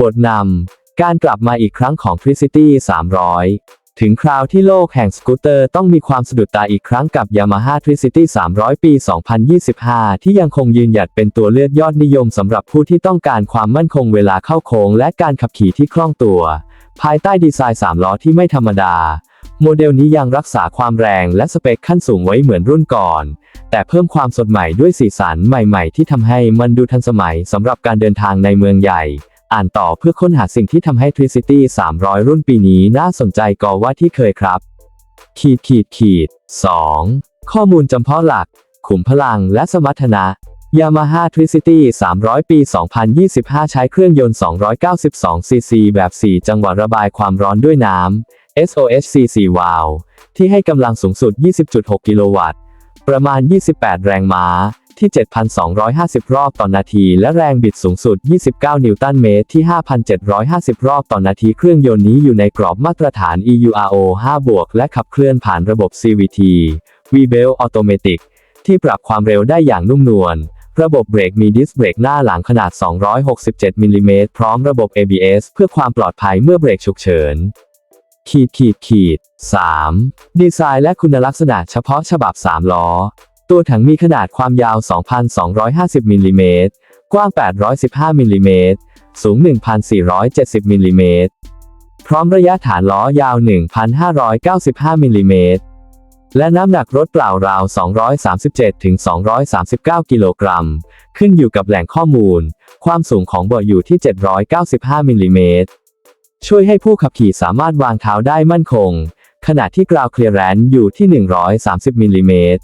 บทนำ การกลับมาอีกครั้งของ Tricity 300 ถึงคราวที่โลกแห่งสกูตเตอร์ต้องมีความสะดุดตาอีกครั้งกับ Yamaha Tricity 300 ปี 2025 ที่ยังคงยืนหยัดเป็นตัวเลือกยอดนิยมสำหรับผู้ที่ต้องการความมั่นคงเวลาเข้าโค้งและการขับขี่ที่คล่องตัว ภายใต้ดีไซน์ 3 ล้อที่ไม่ธรรมดา โมเดลนี้ยังรักษาความแรงและสเปคขั้นสูงไว้เหมือนรุ่นก่อน แต่เพิ่มความสดใหม่ด้วยสีสันใหม่ๆ ที่ทำให้มันดูทันสมัยสำหรับการเดินทางในเมืองใหญ่ อ่านต่อเพื่อค้นหาสิ่งที่ทำให้ Tricity 300 รุ่นปีนี้น่าสนใจกว่าที่เคยครับ ขีดขีดขีด 2. ข้อมูลจำเพาะหลัก ขุมพลังและสมรรถนะ Yamaha Tricity 300 ปี 2025 ใช้เครื่องยนต์ 292 ซีซีแบบ 4 จังหวะระบายความร้อนด้วยน้ำ SOHC 4วาล์วที่ให้กำลังสูงสุด 20.6 กิโลวัตต์ ประมาณ 28 แรงม้า ที่ 7,250 รอบต่อนาที และแรงบิดสูงสุด 29 นิวตันเมตร ที่ 5,750 รอบต่อนาที เครื่องยนต์นี้อยู่ในกรอบมาตรฐาน EURO 5 บวก และขับเคลื่อนผ่านระบบ CVT V-Belt Automatic ที่ปรับความเร็วได้อย่างนุ่มนวล ระบบเบรกมีดิสเบรกหน้าหลังขนาด 267 มิลลิเมตรพร้อมระบบ ABS เพื่อความปลอดภัยเมื่อเบรกฉุกเฉิน ขีดขีดขีด 3. ดีไซน์และคุณลักษณะเฉพาะฉบับ 3 ล้อ ตัวถังมีขนาดความยาว 2,250 มิลลิเมตร กว้าง 815 มิลลิเมตร สูง 1,470 มิลลิเมตร พร้อมระยะฐานล้อยาว 1,595 มิลลิเมตร และน้ำหนักรถเปล่าราว 237ถึง239 กิโลกรัม ขึ้นอยู่กับแหล่งข้อมูล ความสูงของเบาะอยู่ที่ 795 มิลลิเมตร ช่วยให้ผู้ขับขี่สามารถวางเท้าได้มั่นคง ขณะที่กราวเคลียร์แรนซ์อยู่ที่ 130 มิลลิเมตร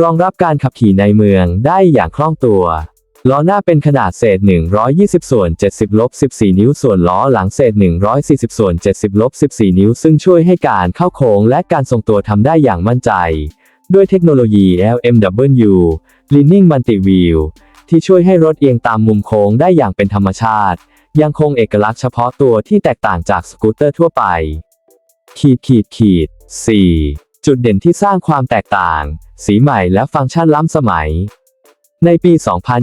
รองรับการขับขี่ในเมืองได้อย่างคล่องตัว ล้อหน้าเป็นขนาดเศษ 120 ส่วน 70 ลบ 14 นิ้ว ส่วนล้อหลังเศษ 140 ส่วน 70 ลบ 14 นิ้ว ซึ่งช่วยให้การเข้าโค้งและการทรงตัวทำได้อย่างมั่นใจ ด้วยเทคโนโลยี LMW Leaning Multi Wheel ที่ช่วยให้รถเอียงตามมุมโค้งได้อย่างเป็นธรรมชาติ ยังคงเอกลักษณ์เฉพาะตัวที่แตกต่างจากสกูตเตอร์ทั่วไป ขีดขีดขีด 4. จุดเด่นที่สร้างความแตกต่าง สีใหม่และฟังก์ชันล้ำสมัย ในปี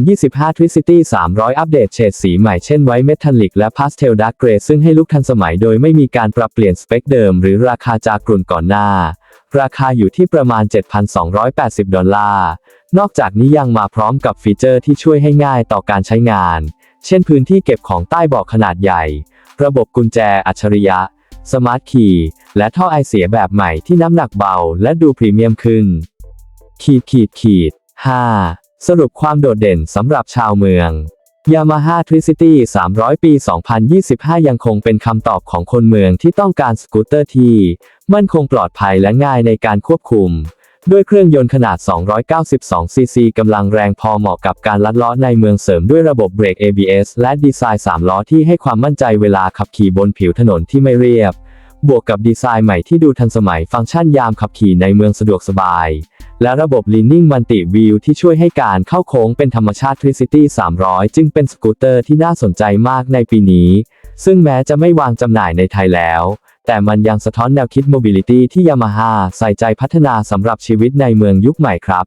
2025 Tricity 300 อัปเดตเฉดสีใหม่เช่นไวท์เมทัลลิกและพาสเทลดาร์กเกรซึ่งให้ลุคทันสมัยโดยไม่มีการปรับเปลี่ยนสเปคเดิมหรือราคาจากกลุ่นก่อนหน้า ราคาอยู่ที่ประมาณ 7,280 ดอลลาร์ นอกจากนี้ยังมาพร้อมกับฟีเจอร์ที่ช่วยให้ง่ายต่อการใช้งาน เช่นพื้นที่เก็บของใต้เบาะขนาดใหญ่ ระบบกุญแจอัจฉริยะ สมาร์ทคีย์และท่อไอเสียแบบใหม่ที่น้ำหนักเบา และดูพรีเมียมขึ้น ขีดขีดขีด 5. สรุปความโดดเด่นสำหรับชาวเมือง Yamaha Tricity 300 ปี 2025 ยังคงเป็นคำตอบของคนเมืองที่ต้องการสกูตเตอร์ที่ มั่นคงปลอดภัยและง่ายในการควบคุม ด้วยเครื่องยนต์ขนาด 292 ซีซีกำลังแรงพอเหมาะกับการลัดล้อในเมืองเสริมด้วยระบบเบรก ABS และดีไซน์3ล้อที่ให้ความมั่นใจเวลาขับขี่บนผิวถนนที่ไม่เรียบ บวกกับดีไซน์ใหม่ที่ดูทันสมัยฟังก์ชันยามขับขี่ในเมืองสะดวกสบาย และระบบ Leaning Multi Wheel ที่ช่วยให้การเข้าโค้งเป็นธรรมชาติ Tricity 300 จึงเป็นสกูตเตอร์ที่น่าสนใจมากในปีนี้ ซึ่งแม้จะไม่วางจำหน่ายในไทยแล้ว แต่มันยังสะท้อนแนวคิด Mobility ที่ Yamaha ใส่ใจพัฒนาสำหรับชีวิตในเมืองยุคใหม่ครับ